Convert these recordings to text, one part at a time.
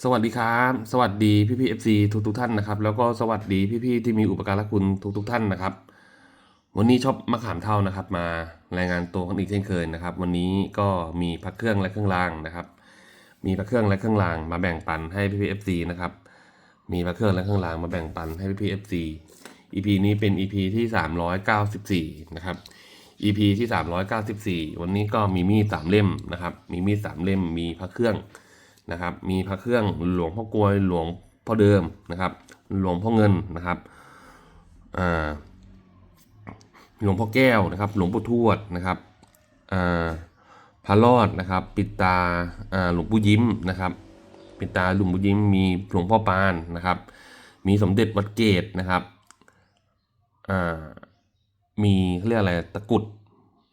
สวัสดีครับ สวัสดีพี่พี่เอฟซีทุกทุกท่านนะครับ แล้วก็สวัสดีพี่พี่ที่มีอุปการะคุณทุกทุกท่านนะครับ วันนี้ชอบมะขามเท่านะครับ มารายงานตัวกันอีกเช่นเคยนะครับ วันนี้ก็มีพักเครื่องและเครื่องรางนะครับ มีพักเครื่องและเครื่องรางมาแบ่งปันให้พี่พี่เอฟซีนะครับ มีพักเครื่องและเครื่องรางมาแบ่งปันให้พี่พี่เอฟซี EP นี้เป็น EP ที่สามร้อยเก้าสิบสี่นะครับ EP ที่สามร้อยเก้าสิบสี่วันนี้ก็มีมีดสามเล่มนะครับ มีมีดสามเล่มมีพระเครื่อง นะครับ มีพระเครื่องหลวงพ่อกลวยหลวงพ่อเดิมนะครับ หลวงพ่อเงินนะครับหลวงพ่อแก้วนะครับ หลวงปู่ทวดนะครับพระรอดนะครับ ปิตาหลวงปู่ยิ้มนะครับ ปิตาหลวงปู่ยิ้มมีหลวงพ่อปานนะครับ มีสมเด็จวัดเกตนะครับมีเขาเรียกอะไรตะกุด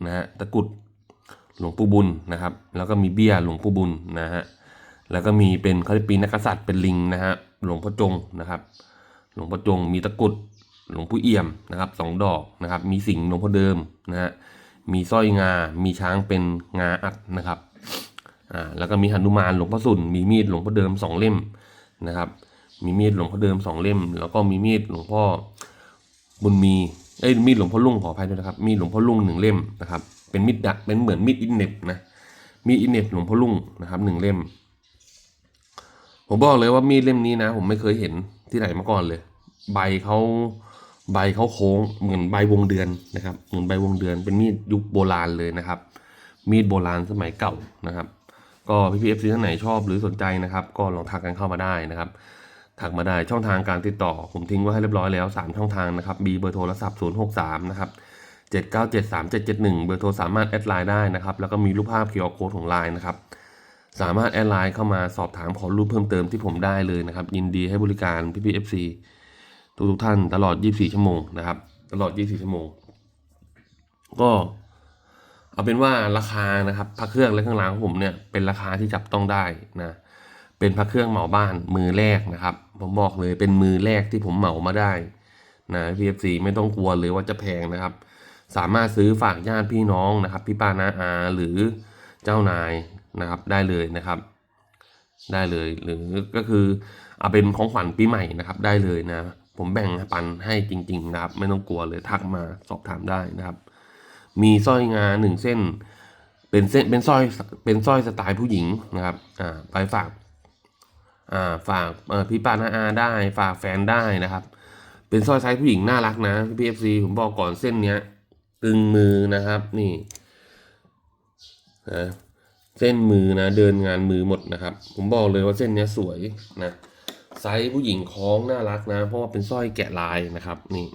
นะฮะตะกุดหลวงปู่บุญนะครับ แล้วก็มีเบี้ยหลวงปู่บุญนะฮะ แล้วก็มีเป็นเขาเรียกปีนักษัตริย์เป็นลิงนะฮะหลวงพ่อจงนะครับ หลวงพ่อจงมีตะกุดหลวงปู่เอี่ยมนะครับสองดอกนะครับ มีสิงห์หลวงพ่อเดิมนะฮะมีสร้อยงา มีช้างเป็นงาอัดนะครับอ่าแล้วก็มีหนุมานหลวงพ่อสุนมีมีดหลวงพ่อเดิมสองเล่มนะครับ มีมีดหลวงพ่อเดิมสองเล่ม แล้วก็มีมีดหลวงพ่อบุญมีเอ้ยมีดหลวงพ่อลุงขออภัยด้วยนะครับ มีดหลวงพ่อลุงหนึ่งเล่มนะครับ เป็นมีดดักเป็นเหมือนมีดอินเน็บนะมีดอินเน็บหลวงพ่อลุงนะครับหนึ่งเล่ม ผมบอกเลยว่ามีดเล่มนี้นะ ผมไม่เคยเห็นที่ไหนมาก่อนเลย ใบเขาใบเขาโค้งเหมือนใบวงเดือนนะครับเหมือนใบวงเดือนเป็นมีดยุคโบราณเลยนะครับ มีดโบราณสมัยเก่านะครับ ก็พี่พีเอฟซีท่านไหนชอบหรือสนใจนะครับ ก็ลองทักกันเข้ามาได้นะครับทักมาได้ช่องทางการติดต่อ ผมทิ้งไว้ให้เรียบร้อยแล้ว 3 ช่องทางนะครับ B เบอร์โทรศัพท์ 063 นะครับ 7973771 เบอร์โทรสามารถแอดไลน์ได้นะครับ แล้วก็มีรูปภาพ QR Code ของไลน์นะครับ สามารถแอดไลน์เข้ามาสอบถามขอรูปเพิ่มเติมที่ผมได้เลยนะครับ ยินดีให้บริการพี่พีเอฟซีทุกทุกท่านตลอด 24 ชั่วโมงนะครับ ตลอด 24 ชั่วโมง ก็เอาเป็นว่าราคานะครับพระเครื่องและเครื่องรางของผมเนี่ยเป็นราคาที่จับต้องได้นะเป็นพระเครื่องเหมาบ้านมือแรกนะครับ ผมบอกเลยเป็นมือแรกที่ผมเหมามาได้นะ PFC ไม่ต้องกลัวเลยว่าจะแพงนะครับ สามารถซื้อฝากญาติพี่น้องนะครับ พี่ป้าน้าอาหรือเจ้านาย นะครับได้เลยนะครับ ได้เลยหรือก็คือเอาเป็นของขวัญปีใหม่นะครับ ได้เลยนะ ผมแบ่งปันให้จริง ๆ นะครับ ไม่ต้องกลัวเลยทักมาสอบถามได้นะครับ มีสร้อยงาหนึ่งเส้น เป็นเส้นเป็นสร้อยเป็นสร้อยสไตล์ผู้หญิงนะครับอ่าไปฝากอ่าฝากพี่ป้านาอาได้ฝากแฟนได้นะครับ เป็นสร้อยไซส์ผู้หญิงน่ารักนะพี่เอฟซีผมบอกก่อนเส้นเนี้ยตึงมือนะครับนี่นะ เส้นมือนะเดินงานมือหมดนะครับ ผมบอกเลยว่าเส้นนี้สวยนะไซส์ผู้หญิงคล้องน่ารักนะ เพราะว่าเป็นสร้อยแกะลายนะครับ นี่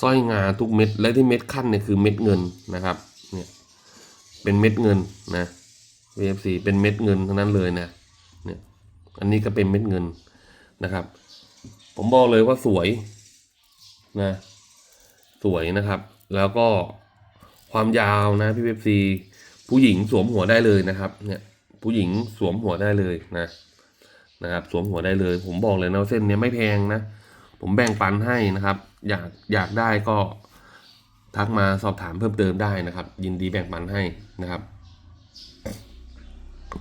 สร้อยงาทุกเม็ดและที่เม็ดขั้นเนี่ยคือเม็ดเงินนะครับ เนี่ยเป็นเม็ดเงินนะ VFC เป็นเม็ดเงินทั้งนั้นเลยนะเนี่ยอันนี้ก็เป็นเม็ดเงินนะครับ ผมบอกเลยว่าสวยนะสวยนะครับ แล้วก็ความยาวนะพี่เวฟซี ผู้หญิงสวมหัวได้เลยนะครับ เนี่ยผู้หญิงสวมหัวได้เลยนะนะครับ สวมหัวได้เลย ผมบอกเลยนะเส้นนี้ไม่แพงนะ ผมแบ่งปันให้นะครับ อยากอยากได้ก็ทักมาสอบถามเพิ่มเติมได้นะครับ ยินดีแบ่งปันให้นะครับ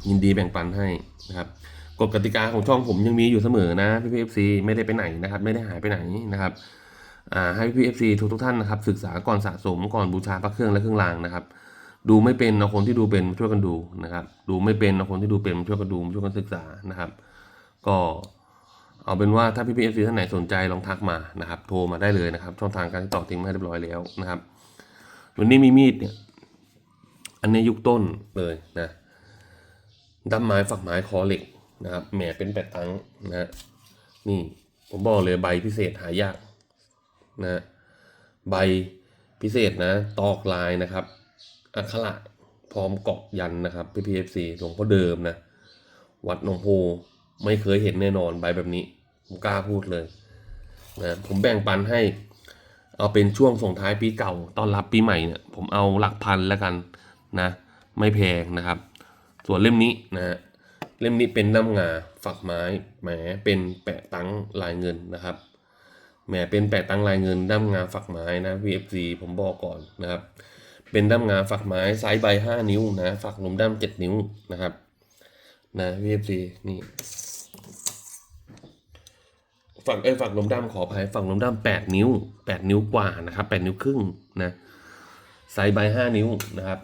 ยินดีแบ่งปันให้นะครับกฎกติกาของช่องผมยังมีอยู่เสมอนะพี่พีเอฟซีไม่ได้ไปไหนนะครับ ไม่ได้หายไปไหนนะครับอ่าให้พี่พีเอฟซีทุกทุกท่านนะครับ ศึกษาก่อนสะสมก่อนบูชาพระเครื่องและเครื่องรางนะครับ ดูไม่เป็นเอาคนที่ดูเป็นช่วยกันดูนะครับ ดูไม่เป็นเอาคนที่ดูเป็นช่วยกันดูช่วยกันศึกษานะครับ ก็เอาเป็นว่าถ้าพี่พีเอฟซีท่านไหนสนใจลองทักมานะครับ โทรมาได้เลยนะครับ ช่องทางการติดต่อทิ้งให้เรียบร้อยแล้วนะครับ วันนี้มีมีดเนี่ย อันนี้ยุคต้นเลยนะด้ามไม้ฝักไม้คอเหล็กนะครับแหมเป็นแปดตังนะฮะนี่ผมบอกเลยใบพิเศษหายากนะใบพิเศษนะ ตอกลายนะครับ อักขระพร้อมเกาะยันนะครับ PPFC หลวงพ่อเดิมนะ วัดหนองโพไม่เคยเห็นแน่นอนใบแบบนี้ ผมกล้าพูดเลยนะผมแบ่งปันให้ เอาเป็นช่วงส่งท้ายปีเก่าต้อนรับปีใหม่เนี่ยผมเอาหลักพันแล้วกันนะ ไม่แพงนะครับ ส่วนเล่มนี้นะฮะเล่มนี้เป็นน้ำงาฝักไม้แหมเป็นแปะตังลายเงินนะครับแหมเป็นแปะตังลายเงินด้ามงาฝักไม้นะ VFC ผมบอกก่อนนะครับ เป็นด้ามงาฝักไม้ไซส์ใบ5นิ้วนะฝักลมด้าม7นิ้วนะครับ นะพีเอฟซีนี่ฝั่งเอ้ยฝั่งลมด้ามขออภัยฝั่งลมด้ามแปดนิ้วแปดนิ้วกว่านะครับแปดนิ้วครึ่งนะไซส์ใบห้านิ้วนะครับ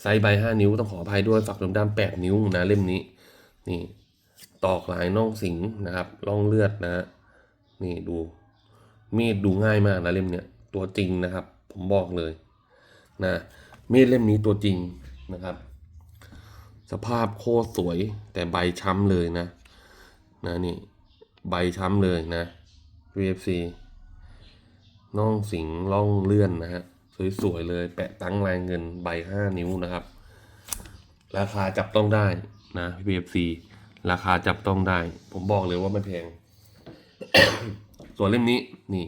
ไซส์ใบห้านิ้วต้องขออภัยด้วยฝักลมด้ามแปดนิ้วนะเล่มนี้ นี่ตอกลายน่องสิงนะครับร่องเลือดนะ นี่ดูมีดดูง่ายมากนะเล่มเนี้ยตัวจริงนะครับ ผมบอกเลย นะมีดเล่มนี้ตัวจริงนะครับ สภาพโคตรสวยแต่ใบช้ำเลยนะ นะนี่ใบช้ำเลยนะ VFC น่องสิงล่องเลื่อนนะฮะสวยๆเลย แปะตั้งแรงเงินใบห้านิ้วนะครับ ราคาจับต้องได้นะ VFC ราคาจับต้องได้ ผมบอกเลยว่าไม่แพง ส่วนเล่มนี้นี่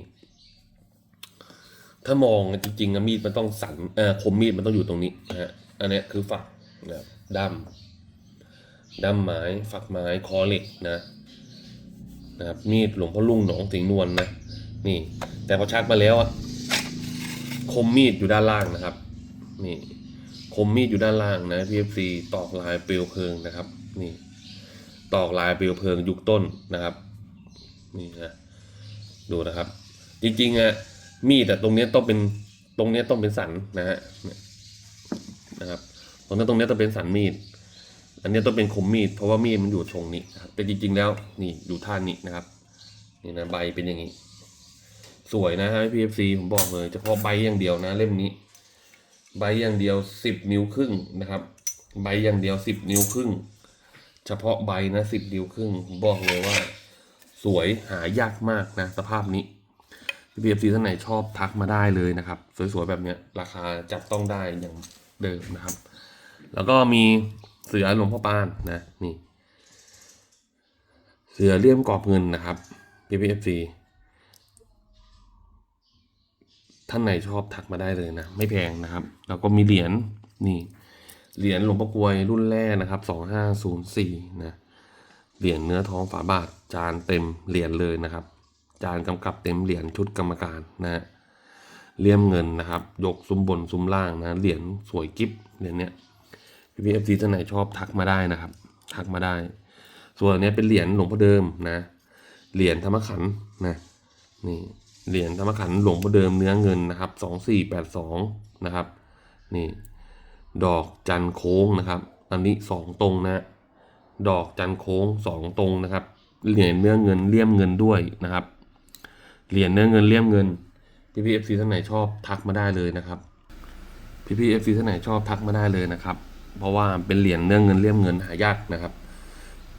ถ้ามองจริงๆมีดมันต้องสันเอ่อคมมีดมันต้องอยู่ตรงนี้นะฮะอันนี้คือฝักนะด้ามด้ามไม้ฝักไม้คอเหล็กนะนะครับมีดหลวงพ่อลุงหนองสิงนวลนะนี่ แต่พอชักมาแล้วอะคมมีดอยู่ด้านล่างนะครับ นี่ คมมีดอยู่ด้านล่างนะ PFC ตอกลายเปลวเพลิงนะครับ นี่ ตอกลายเปลวเพลิงยุคต้นนะครับ นี่นะดูนะครับ จริงๆอะ มีดแต่ตรงนี้ต้องเป็นตรงนี้ต้องเป็นสันนะฮะนะครับตรงนี้นตรงนี้ต้องเป็นสันมีด อันนี้ต้องเป็นคมมีด เพราะว่ามีดมันอยู่ทรงนี้นะครับแต่จริง ๆ แล้วนี่อยู่ท่านี้นะครับนี่นะใบเป็นอย่างนี้ สวยนะฮะพีเอฟซีผมบอกเลยเฉพาะใบอย่างเดียวนะ เล่มนี้ ใบอย่างเดียวสิบนิ้วครึ่งนะครับ ใบอย่างเดียวสิบนิ้วครึ่ง เฉพาะใบนะสิบนิ้วครึ่งผมบอกเลยว่า สวยหายากมากนะ สภาพนี้ พีเอฟซีท่านไหนชอบทักมาได้เลยนะครับ สวยๆ แบบเนี้ยราคาจับต้องได้อย่างเดิมนะครับ แล้วก็มีเสือหลวงพ่อปานนะนี่ เสือเลี่ยมกรอบเงินนะครับ PPFC ท่านไหนชอบทักมาได้เลยนะ ไม่แพงนะครับ แล้วก็มีเหรียญนี่ เหรียญหลวงพ่อกลวยรุ่นแรกนะครับสองห้าศูนย์สี่นะเหรียญเนื้อทองฝาบาทจานเต็มเหรียญเลยนะครับ จานกำกับเต็มเหรียญชุดกรรมการนะฮะเลี่ยมเงินนะครับ ยกซุ้มบนซุ้มล่างนะเหรียญสวยกิฟเหรียญเนี้ยพี่พีเอฟซีท่านไหนชอบทักมาได้นะครับ ทักมาได้ ส่วนนเนี้ยเป็นเหรียญหลวงพ่อเดิมนะเหรียญธรรมขันนะนี่เหรียญธรรมขันหลวงพ่อเดิมเนื้อเงินนะครับสองสี่แปดสองนะครับ นี่ ดอกจันโค้งนะครับ อันนี้สองตรงนะ ดอกจันโค้งสองตรงนะครับ เหรียญเนื้อเงินเลี่ยมเงินด้วยนะครับ เหรียญเนื้อเงินเลี่ยมเงิน พี่พี่เอฟซีท่านไหนชอบทักมาได้เลยนะครับ พี่พี่เอฟซีท่านไหนชอบทักมาได้เลยนะครับ เพราะว่าเป็นเหรียญเรื่อเงินเลี่ยมเงินหายากนะครับ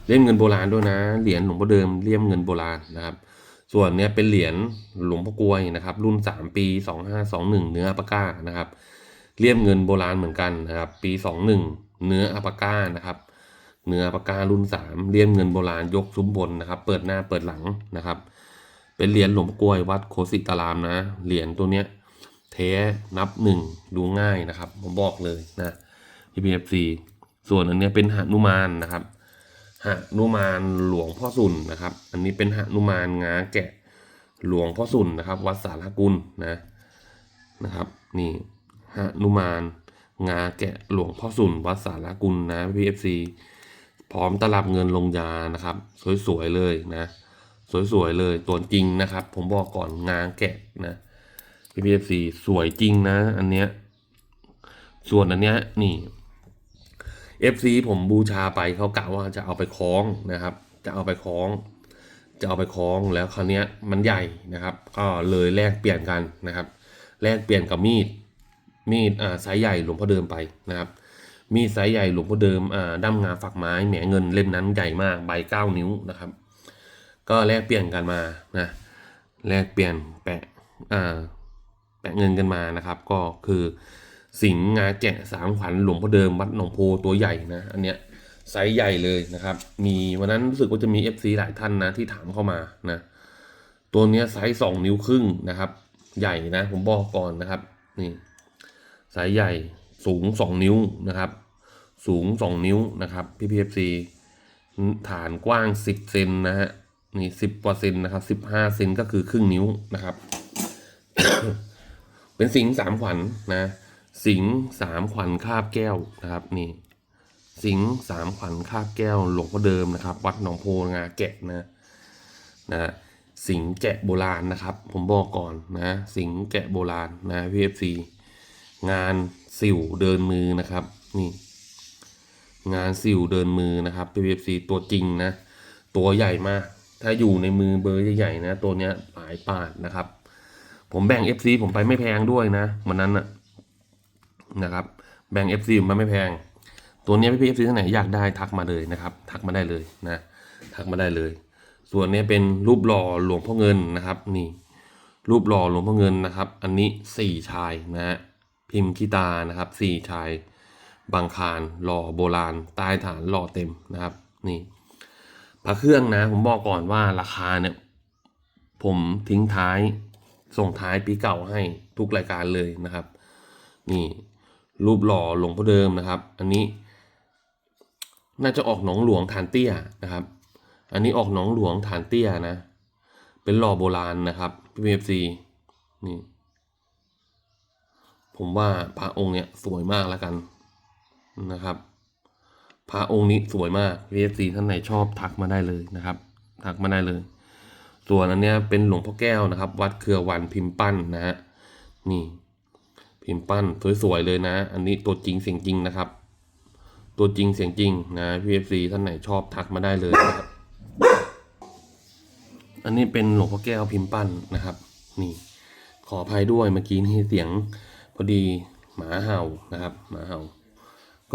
เลี่ยมเงินโบราณด้วยนะ เหรียญหลวงพ่อเดิมเลี่ยมเงินโบราณนะครับ ส่วนเนี้ยเป็นเหรียญหลวงพ่อกลวยนะครับ รุ่นสามปีสองห้าสองหนึ่งเนื้ออปาก้านะครับ เลี่ยมเงินโบราณเหมือนกันนะครับ ปีสองหนึ่งเนื้ออัปาก้านะครับ เนื้ออปาก้ารุ่นสามเลี่ยมเงินโบราณยกซุ้มบนนะครับ เปิดหน้าเปิดหลังนะครับ เป็นเหรียญหลวงพ่อกลวยวัดโคสิตารามนะ เหรียญตัวเนี้ยเทนับหนึ่งดูง่ายนะครับ ผมบอกเลยนะ PPFC ส่วนอันเนี้ยเป็นหนุมานนะครับหนุมานหลวงพ่อสุนนะครับ อันนี้เป็นหนุมานงาแกะหลวงพ่อสุนนะครับ วัดสารกุลนะนะครับ นี่หนุมานงาแกะหลวงพ่อสุนวัดสารกุลนะ PPFC พร้อมตลับเงินลงยานะครับ สวยๆเลยนะ สวยๆเลยตัวจริงนะครับ ผมบอกก่อนงานแกะนะ PPFC สวยจริงนะ อันเนี้ยส่วนอันเนี้ยนี่ FC ผมบูชาไปเขากะว่าจะเอาไปคล้องนะครับ จะเอาไปคล้อง จะเอาไปคล้องแล้วคราวเนี้ยมันใหญ่นะครับ ก็เลยแลกเปลี่ยนกันนะครับแลกเปลี่ยนกับมีดมีดอ่าไซส์ใหญ่หลวงพ่อเดิมไปนะครับ มีดไซส์ใหญ่หลวงพ่อเดิมอ่าด้ามงาฝักไม้แหมเงินเล่มนั้นใหญ่มากใบเก้านิ้วนะครับ ก็แลกเปลี่ยนกันมานะแลกเปลี่ยนแปะอ่าแปะเงินกันมานะครับ ก็คือสิงห์งาแกะสามขวัญหลวงพ่อเดิมวัดหนองโพตัวใหญ่นะอันเนี้ยไซส์ใหญ่เลยนะครับ มีวันนั้นรู้สึกว่าจะมี FC หลายท่านนะที่ถามเข้ามานะตัวเนี้ยไซส์สองนิ้วครึ่งนะครับ ใหญ่นะ ผมบอกก่อนนะครับนี่ไซส์ใหญ่สูงสองนิ้วนะครับ สูงสองนิ้วนะครับพี่พีเอฟซีฐานกว้างสิบเซนนะฮะ นี่สิบกว่าเซนนะครับสิบห้าเซนก็คือครึ่งนิ้วนะครับ เป็นสิงห์สามขวัญนะสิงห์สามขวัญคาบแก้วนะครับ นี่ สิงห์สามขวัญคาบแก้วหลวงพ่อเดิมนะครับ วัดหนองโพงาแกะนะนะสิงห์แกะโบราณนะครับ ผมบอกก่อนนะ สิงห์แกะโบราณนะพีเอฟซีงานสิวเดินมือนะครับ นี่ งานสิวเดินมือนะครับพีเอฟซีตัวจริงนะ ตัวใหญ่มาก ถ้าอยู่ในมือเบอร์ใหญ่ๆนะ ตัวเนี้ยหลายปาดนะครับ ผมแบ่ง FC ผมไปไม่แพงด้วยนะวันนั้นนะนะครับ แบ่ง FC ผมไปไม่แพง ตัวเนี้ยพี่ๆ FC ท่านไหนอยากได้ทักมาเลยนะครับ ทักมาได้เลยนะทักมาได้เลย ส่วนนี้เป็นรูปหล่อหลวงพ่อเงินนะครับ นี่ รูปหล่อหลวงพ่อเงินนะครับ อันนี้สี่ชายนะฮะพิมพ์คีตานะครับสี่ชายบางคารหล่อโบราณใต้ฐานหล่อเต็มนะครับ นี่ พระเครื่องนะ ผมบอกก่อนว่าราคาเนี่ย ผมทิ้งท้ายส่งท้ายปีเก่าให้ทุกรายการเลยนะครับ นี่รูปหล่อหลวงพ่อเดิมนะครับ อันนี้ น่าจะออกหนองหลวงฐานเตี้ยนะครับ อันนี้ออกหนองหลวงฐานเตี้ยนะ เป็นหล่อโบราณนะครับพี่พีเอฟซีนี่ ผมว่าพระองค์เนี่ยสวยมากแล้วกันนะครับ พระองค์นี้สวยมากพีเอฟซีท่านไหนชอบทักมาได้เลยนะครับ ทักมาได้เลย ส่วนอันเนี้ยเป็นหลวงพ่อแก้วนะครับ วัดเครือวันพิมพ์ปั้นนะฮะนี่ พิมพ์ปั้นสวยๆเลยนะ อันนี้ตัวจริงเสียงจริงนะครับ ตัวจริงเสียงจริงนะพีเอฟซีท่านไหนชอบทักมาได้เลยนะครับอันนี้เป็นหลวงพ่อแก้วพิมพ์ปั้นนะครับ นี่ ขออภัยด้วยเมื่อกี้นี่เสียงพอดีหมาเห่านะครับ หมาเห่า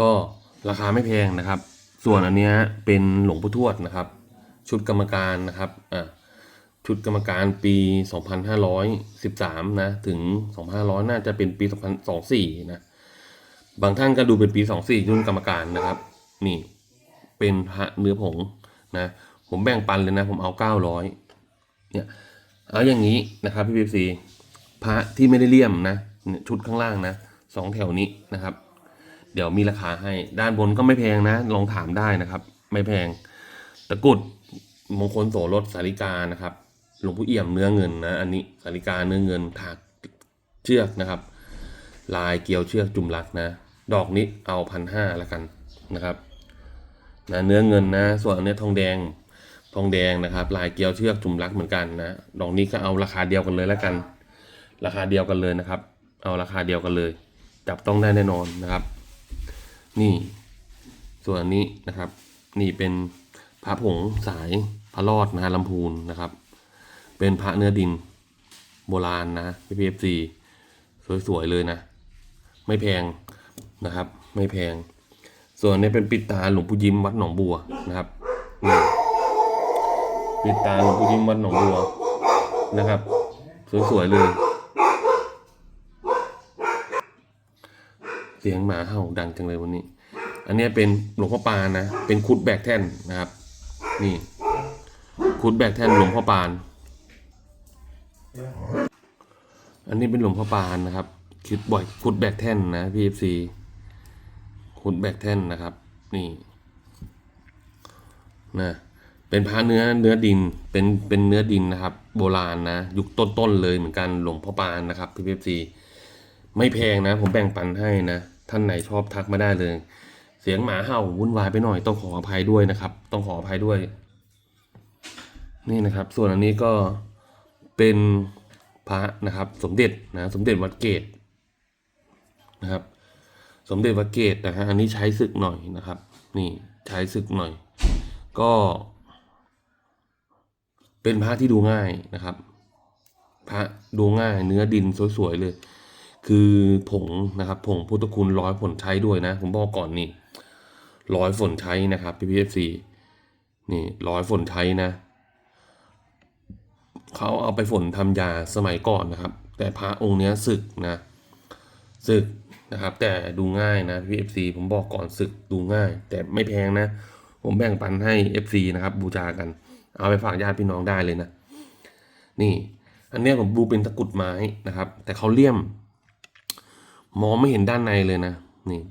ก็ ราคาไม่แพงนะครับ ส่วนอันเนี้ยเป็นหลวงพ่อทวดนะครับ ชุดกรรมการนะครับอ่าชุดกรรมการปี 2513 นะ ถึง 2500 น่าจะเป็นปี 2024 นะ บางท่านก็ดูเป็นปี 24 รุ่นกรรมการนะครับ นี่ เป็นพระเนื้อผงนะ ผมแบ่งปันเลยนะ ผมเอา 900 เนี่ย เอาอย่างนี้นะครับพี่พีซีพระที่ไม่ได้เลี่ยมนะ ชุดข้างล่างนะสองแถวนี้นะครับ เดี๋ยวมีราคาให้ ด้านบนก็ไม่แพงนะ ลองถามได้นะครับ ไม่แพง ตะกุดมงคลโสรถสาริกานะครับ หลวงพ่อเอี่ยมเนื้อเงินนะ อันนี้สาริกาเนื้อเงินถากเชือกนะครับ ลายเกลียวเชือกจุ่มรักนะ ดอกนี้เอาพันห้าแล้วกันนะครับนะเนื้อเงินนะ ส่วนอันนี้ทองแดง ทองแดงนะครับ ลายเกลียวเชือกจุ่มรักเหมือนกันนะ ดอกนี้ก็เอาราคาเดียวกันเลยแล้วกัน ราคาเดียวกันเลยนะครับ เอาราคาเดียวกันเลย จับต้องได้แน่นอนนะครับ นี่ ส่วนอันนี้นะครับ นี่เป็นพระผงสายพระรอดนะฮะลำพูนนะครับ เป็นพระเนื้อดินโบราณนะพีพีเอฟซีสวยๆเลยนะ ไม่แพงนะครับ ไม่แพง ส่วนนี้เป็นปิดตาหลวงปู่ยิ้มวัดหนองบัวนะครับนี่ปิดตาหลวงปู่ยิ้มวัดหนองบัวนะครับ สวยๆเลย เสียงหมาเห่าดังจังเลยวันนี้ อันนี้เป็นหลวงพ่อปานนะ เป็นคุดแบกแท่นนะครับ นี่ คุดแบกแท่นหลวงพ่อปาน อันนี้เป็นหลวงพ่อปานนะครับคิดบ่อยคุดแบกแท่นนะพีเอฟซีคุดแบกแท่นนะครับ นี่นะเป็นพระเนื้อเนื้อดินเป็นเป็นเนื้อดินนะครับ โบราณนะ ยุคต้นๆเลยเหมือนกันหลวงพ่อปานนะครับพีเอฟซีไม่แพงนะ ผมแบ่งปันให้นะ ท่านไหนชอบทักมาได้เลย เสียงหมาเห่าวุ่นวายไปหน่อยต้องขออภัยด้วยนะครับ ต้องขออภัยด้วย นี่นะครับ ส่วนอันนี้ก็เป็นพระนะครับ สมเด็จนะสมเด็จวัดเกตนะครับ สมเด็จวัดเกตนะฮะอันนี้ใช้ศึกหน่อยนะครับ นี่ใช้ศึกหน่อย ก็ เป็นพระที่ดูง่ายนะครับ พระดูง่ายเนื้อดินสวยๆเลย คือผงนะครับผงพุทธคุณร้อยผลใช้ด้วยนะ ผมบอกก่อนนี่ร้อยฝนใช้นะครับพีพีเอฟซีนี่ร้อยฝนใช้นะเขาเอาไปฝนทำยาสมัยก่อนนะครับ แต่พระองค์เนี้ยศึกนะศึกนะครับ แต่ดูง่ายนะพี่เอฟซีผมบอกก่อนศึกดูง่าย แต่ไม่แพงนะ ผมแบ่งปันให้ FC นะครับ บูชากัน เอาไปฝากญาติพี่น้องได้เลยนะ นี่ อันเนี้ยผมดูเป็นตะกุดไม้นะครับ แต่เขาเลี่ยม มองไม่เห็นด้านในเลยนะนี่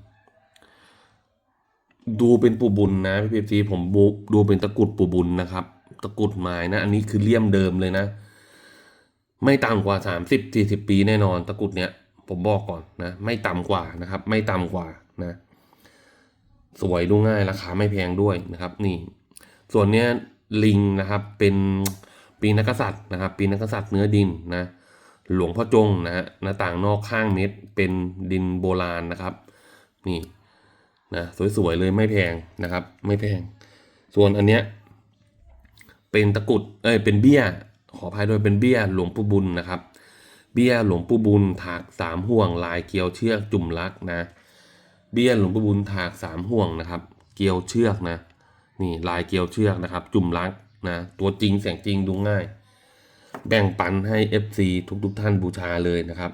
ดูเป็นปูบุญนะพี่พีซีผมบูดูเป็นตะกุดปูบุญนะครับ ตะกุดไม้นะ อันนี้คือเลี่ยมเดิมเลยนะ ไม่ต่ำกว่าสามสิบสี่สิบปีแน่นอน ตะกุดเนี้ยผมบอกก่อนนะ ไม่ต่ำกว่านะครับ ไม่ต่ำกว่านะ สวยดูง่ายราคาไม่แพงด้วยนะครับ นี่ ส่วนเนี้ยลิงนะครับ เป็นปีนักษัตริย์นะครับ ปีนักกษัตริย์เนื้อดินนะ หลวงพ่อจงนะฮะหน้าต่างนอกข้างเม็ดเป็นดินโบราณนะครับ นี่นะสวยๆเลยไม่แพงนะครับ ไม่แพง ส่วนอันเนี้ยเป็นตะกุดเอ้ยเป็นเบี้ย ขออภัยด้วยเป็นเบี้ยหลวงปู่บุญนะครับ เบี้ยหลวงปู่บุญถากสามห่วงลายเกลียวเชือกจุ่มลักนะ เบี้ยหลวงปู่บุญถากสามห่วงนะครับ เกลียวเชือกนะ นี่ลายเกลียวเชือกนะครับ จุ่มลักนะ ตัวจริงแสงจริงดูง่าย แบ่งปันให้ FC ทุกๆทท่านบูชาเลยนะครับ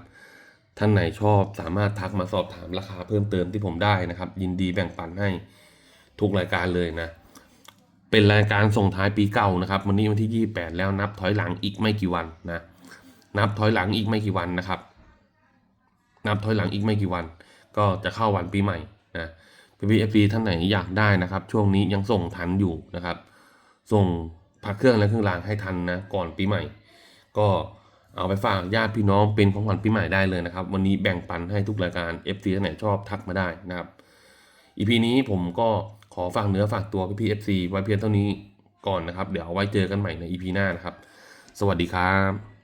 ท่านไหนชอบสามารถทักมาสอบถามราคาเพิ่มเติมที่ผมได้นะครับ ยินดีแบ่งปันให้ทุกรายการเลยนะ เป็นรายการส่งท้ายปีเก่านะครับ วันนี้วันที่ 28 แล้วนับถอยหลังอีกไม่กี่วันนะ นับถอยหลังอีกไม่กี่วันนะครับ นับถอยหลังอีกไม่กี่วัน ก็จะเข้าวันปีใหม่นะพี่พีเอฟซีท่านไหนอยากได้นะครับ ช่วงนี้ยังส่งทันอยู่นะครับ ส่งพักเครื่องและเครื่องรางให้ทันนะก่อนปีใหม่ ก็เอาไปฝากญาติพี่น้องเป็นของขวัญปีใหม่ได้เลยนะครับ วันนี้แบ่งปันให้ทุกรายการ FC ท่านไหนชอบทักมาได้นะครับอีพีนี้ผมก็ขอฝากเนื้อฝากตัวพี่พีเอฟซีไว้เพียงเท่านี้ก่อนนะครับ เดี๋ยวไว้เจอกันใหม่ในอีพีหน้านะครับ สวัสดีครับ